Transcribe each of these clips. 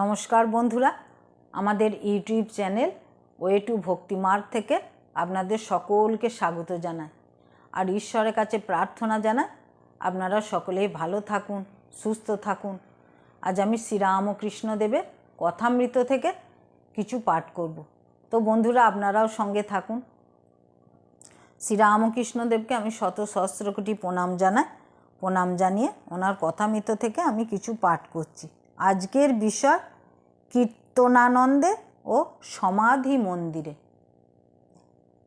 নমস্কার বন্ধুরা, আমাদের YouTube channel way to Bhaktimarg থেকে আপনাদের সকলকে স্বাগত জানাই। আর ঈশ্বরের কাছে প্রার্থনা জানাই, আপনারা সকলেই ভালো থাকুন, সুস্থ থাকুন। আজ আমি শ্রীরামকৃষ্ণ দেবের কথামৃত থেকে কিছু পাঠ করব। তো বন্ধুরা, আপনারাও সঙ্গে থাকুন। শ্রীরামকৃষ্ণদেবকে আমি শত সহস্র কোটি প্রণাম জানাই। প্রণাম জানিয়ে ওনার কথামৃত থেকে আমি কিছু পাঠ করছি। আজকের বিষয় কীর্তনানন্দে ও সমাধি মন্দিরে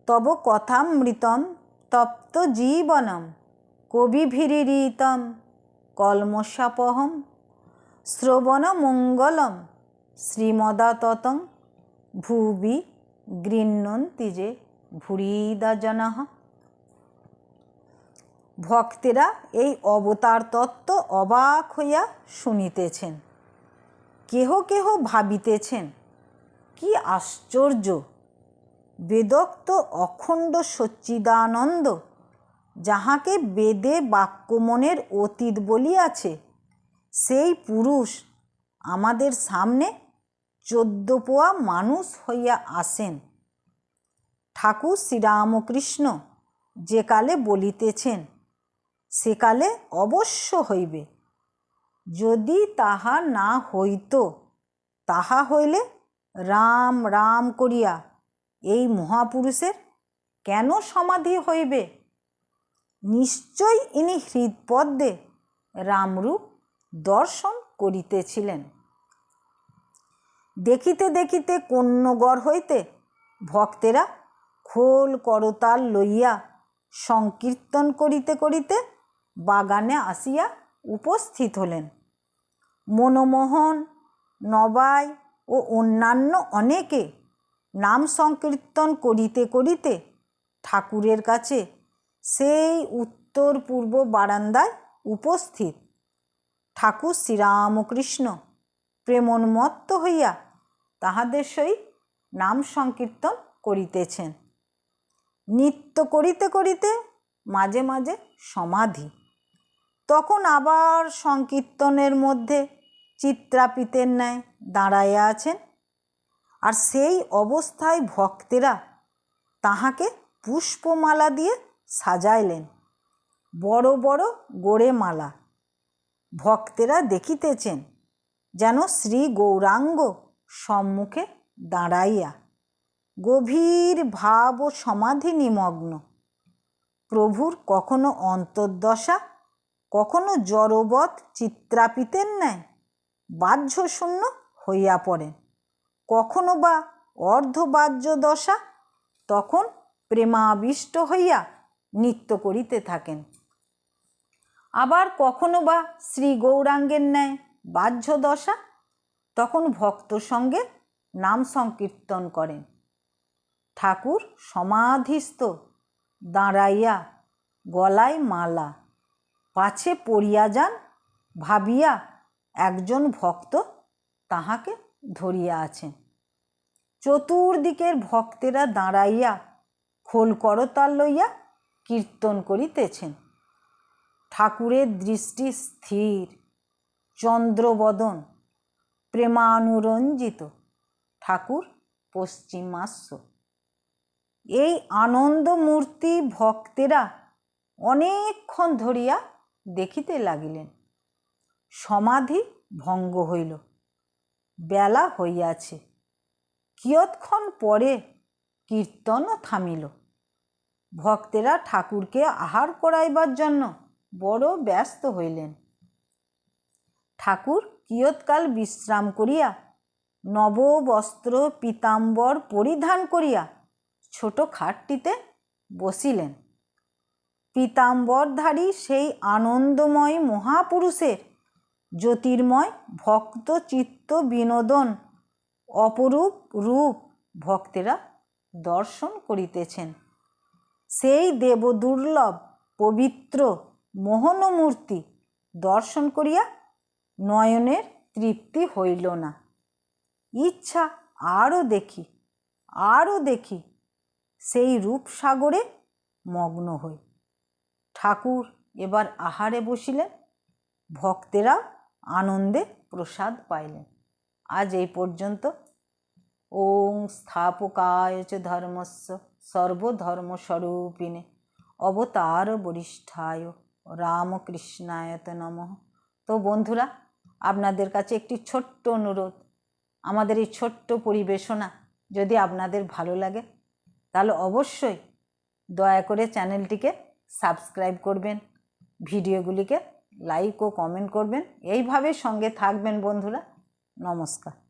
তব কথামৃতম তপ্ত জীবনম কবিভিরিতম কলমশাপহম শ্রবণ মঙ্গলম শ্রীমদাততং ভুবি গৃহ্ণন্তি যে ভুরিদা জনঃ ভক্তেরা এই অবতার তত্ত্ব অবাক হইয়া শুনিতেছেন। কেহ কেহ ভাবিতেছেন, কি আশ্চর্য! বেদোক্ত অখণ্ড সচ্চিদানন্দ, যাহাকে বেদে বাক্যমনের অতীত বলিয়াছে, সেই পুরুষ আমাদের সামনে চোদ্দ পোয়া মানুষ হইয়া আসেন। ঠাকুর শ্রীরামকৃষ্ণ যে কালে বলিতেছেন সেকালে অবশ্য হইবে। যদি তাহা না হইত, তাহা হইলে রাম রাম করিয়া এই মহাপুরুষের কেন সমাধি হইবে? নিশ্চয় ইনি হৃদপদ্মে রামরূপ দর্শন করিতেছিলেন। দেখিতে দেখিতে কন্যগড় হইতে ভক্তেরা খোল করতাল লইয়া সংকীর্তন করিতে করিতে বাগানে আসিয়া উপস্থিত হলেন। মনমোহন, নবাই ও অন্যান্য অনেকে নাম সংকীর্তন করিতে করিতে ঠাকুরের কাছে সেই উত্তর পূর্ব বারান্দায় উপস্থিত। ঠাকুর শ্রীরামকৃষ্ণ প্রেমন্মত্ত হইয়া তাহাদের সহিত নাম সংকীর্তন করিতেছেন। নৃত্য করিতে করিতে মাঝে মাঝে সমাধি। তখন আবার সংকীর্তনের মধ্যে চিত্রাপিতের ন্যায় দাঁড়াইয়া আছেন। আর সেই অবস্থায় ভক্তেরা তাহাকে পুষ্পমালা দিয়ে সাজাইলেন। বড় বড় গোড়ে মালা ভক্তেরা দেখিতেছেন যেন শ্রী গৌরাঙ্গ সম্মুখে দাঁড়াইয়া। গভীর ভাব ও সমাধি নিমগ্ন। প্রভুর কখনো অন্তর্দশা, কখনো জড়বৎ চিত্রাপিতের ন্যায় বাহ্য শূন্য হইয়া পড়েন কখনো বা অর্ধবাহ্য দশা তখন প্রেমাবিষ্ট হইয়া নৃত্য করিতে থাকেন। আবার কখনো বা শ্রী গৌরাঙ্গের ন্যায় বাহ্য দশা তখন ভক্ত সঙ্গে নাম সংকীর্তন করেন। ঠাকুর সমাধিস্থ, দাঁড়াইয়া গলায় মালা, পাছে পড়িয়া যান, ভাবিয়া একজন ভক্ত তাহাকে ধরিয়া আছেন। চতুর্দিকের ভক্তেরা দাঁড়াইয়া খোল করতাল লইয়া কীর্তন করিতেছেন। ঠাকুরের দৃষ্টি স্থির, চন্দ্রবদন প্রেমানুরঞ্জিত, ঠাকুর পশ্চিমাস্য এই আনন্দমূর্তি ভক্তেরা অনেকক্ষণ ধরিয়া দেখিতে লাগিলেন। সমাধি ভঙ্গ হইল। বেলা হইয়াছে। কিয়ৎক্ষণ পরে কীর্তনও থামিল। ভক্তেরা ঠাকুরকে আহার করাইবার জন্য বড় ব্যস্ত হইলেন। ঠাকুর কিয়ৎকাল বিশ্রাম করিয়া নববস্ত্র পীতাম্বর পরিধান করিয়া ছোট খাটটিতে বসিলেন। পীতাম্বরধারী সেই আনন্দময় মহাপুরুষের জ্যোতির্ময় ভক্ত চিত্ত বিনোদন অপরূপ রূপ ভক্তেরা দর্শন করিতেছেন। সেই দেবদুর্লভ পবিত্র মোহনমূর্তি দর্শন করিয়া নয়নের তৃপ্তি হইল না। ইচ্ছা আরও দেখি আরও দেখি, সেই রূপসাগরে মগ্ন হই। ঠাকুর এবার আহারে বসিলেন ভক্তেরা আনন্দে প্রসাদ পাইলেন। আজ এই পর্যন্ত। ওং স্থাপকায় চ ধর্মস্য সর্বধর্মস্বরূপিণে। অবতার বরিষ্ঠায়। রামকৃষ্ণায়ত নমঃ। তো বন্ধুরা, আপনাদের কাছে একটি ছোট্ট অনুরোধ। আমাদের এই ছোট্ট পরিবেশনা যদি আপনাদের ভালো লাগে, তাহলে অবশ্যই দয়া করে চ্যানেলটিকে সাবস্ক্রাইব করবেন, ভিডিওগুলিকে লাইক ও কমেন্ট করবেন। এইভাবে সঙ্গে থাকবেন বন্ধুরা। নমস্কার।